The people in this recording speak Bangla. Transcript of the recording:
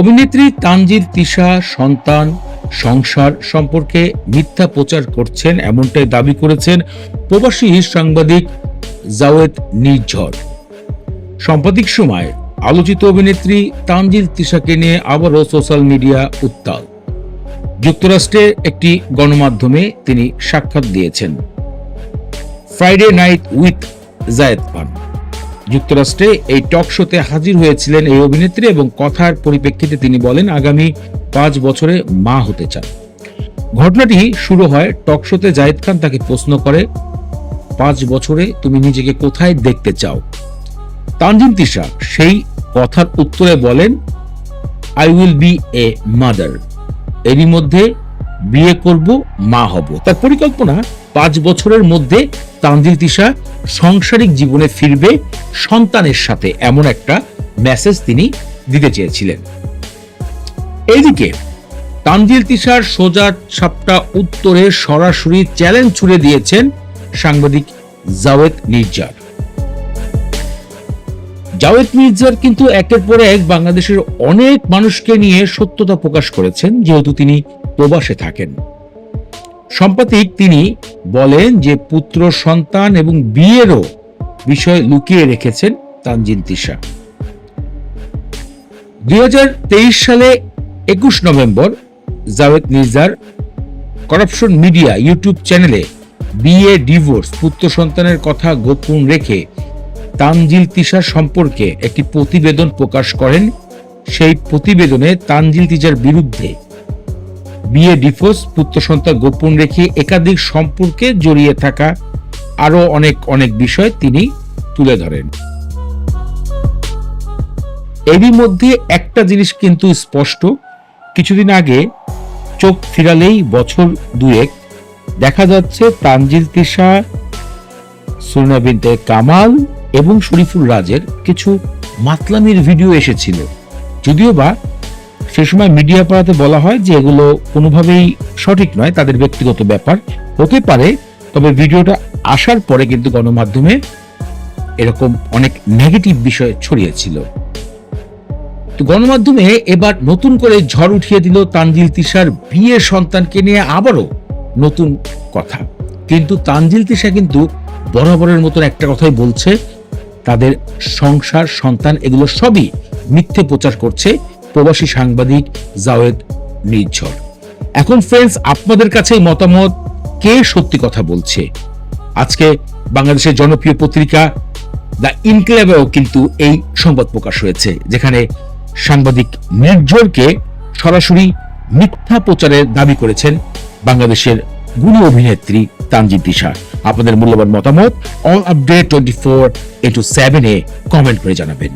অভিনেত্রী তানজির তিশা, সন্তান, সংসার সম্পর্কে মিথ্যা প্রচার করছেন, এমনটাই দাবি করেছেন প্রবাসী সাংবাদিক জাওয়েদ নির্ঝর। সাম্প্রতিক সময় আলোচিত অভিনেত্রী তানজিল তিশাকে নিয়ে আবারও সোশ্যাল মিডিয়া উত্তাল। যুক্তরাষ্ট্রে একটি গণমাধ্যমে তিনি সাক্ষাৎ দিয়েছেন। Friday night with Zayed Khan. যুক্তরাষ্ট্রে এই টক শোতে হাজির হয়েছিলেন এই অভিনেত্রী এবং কথার পরিপ্রেক্ষিতে তিনি বলেন, আগামী পাঁচ বছরে মা হতে চান। ঘটনাটি শুরু হয় টক শোতে জায়েদ খান তাকে প্রশ্ন করে, পাঁচ বছরে তুমি নিজেকে কোথায় দেখতে চাও? তানজিন তিশা সেই কথার উত্তরে বলেন, I will be a mother. এরই মধ্যে বিয়ে করব, মা হব। তার পরিকল্পনা পাঁচ বছরের মধ্যে তানজিল তিশা সাংসারিক জীবনে ফিরবে সন্তানের সাথে এমন একটা মেসেজ তিনি দিতে চেয়েছিলেন। এইদিকে তানজিল তিশার সোজা সাপটা উত্তরে সরাসরি চ্যালেঞ্জ ছুড়ে দিয়েছেন সাংবাদিক জাওয়েদ মির্জার। জাওয়েদ মির্জার কিন্তু একের পর এক বাংলাদেশের অনেক মানুষকে নিয়ে সত্যতা প্রকাশ করেছেন, যেহেতু তিনি প্রবাসে থাকেন। সম্পাদিক তিনি বলেন যে পুত্র সন্তান এবং বিয়েরও বিষয় লুকিয়ে রেখেছেন তানজিন তিশা। দুই হাজার তেইশ সালে একুশ নভেম্বর জাওয়েদ মির্জার করাপশন মিডিয়া ইউটিউব চ্যানেলে বিয়ে, ডিভোর্স, পুত্র সন্তানের কথা গোপন রেখে তানজিল তিশা সম্পর্কে একটি প্রতিবেদন প্রকাশ করেন। সেই প্রতিবেদনে তানজিল তিশার বিরুদ্ধে বিয়ে, ডিভোর্স, পুত্র সন্তান গোপন রেখে একাধিক সম্পর্কে জড়িয়ে থাকা আরও অনেক অনেক বিষয় তিনি তুলে ধরেন। এরই মধ্যে একটা জিনিস কিন্তু স্পষ্ট, কিছুদিন আগে চোখ ফিরালেই বছর দুয়েক দেখা যাচ্ছে তানজিল তিশা সুরনা বিনতে কামাল এবং শরীফুল রাজের কিছু মাতলামির ভিডিও এসেছিল। যদিও বা সে সময় মিডিয়া পাড়াতে বলা হয় যে এগুলো কোনোভাবেই সঠিক নয়, তাদের ব্যক্তিগত ব্যাপার। হতে পারে, তবে ভিডিওটা আসার পরে কিন্তু গণমাধ্যমে এরকম অনেক নেগেটিভ বিষয় ছড়িয়েছিল। তো গণমাধ্যমে এবার নতুন করে ঝড় উঠিয়ে দিল তানজিল তিশার বিয়ের সন্তানকে নিয়ে আবারও নতুন কথা। কিন্তু তানজিল তিশা কিন্তু বরাবরের মতন একটা কথাই বলছে, তাদের সংসার, সন্তান এগুলো সবই মিথ্যে প্রচার করছে। প্রবাসী সাংবাদিক জাওয়েদ নির্ঝর। এখন ফ্রেন্ডস আপনাদের কাছে মতামত, কে সত্যি কথা বলছে? আজকে বাংলাদেশের জনপ্রিয় পত্রিকা দ্য ইনক্লেভেও কিন্তু এই সংবাদ প্রকাশ হয়েছে, যেখানে সাংবাদিক নির্ঝরকে সরাসরি মিথ্যা প্রচারের দাবি করেছেন বাংলাদেশের গুণী অভিনেত্রী তানজিদ দিশা আপনাদের মূল্যবান মতামত all update twenty four into seven এ কমেন্ট করে জানাবেন।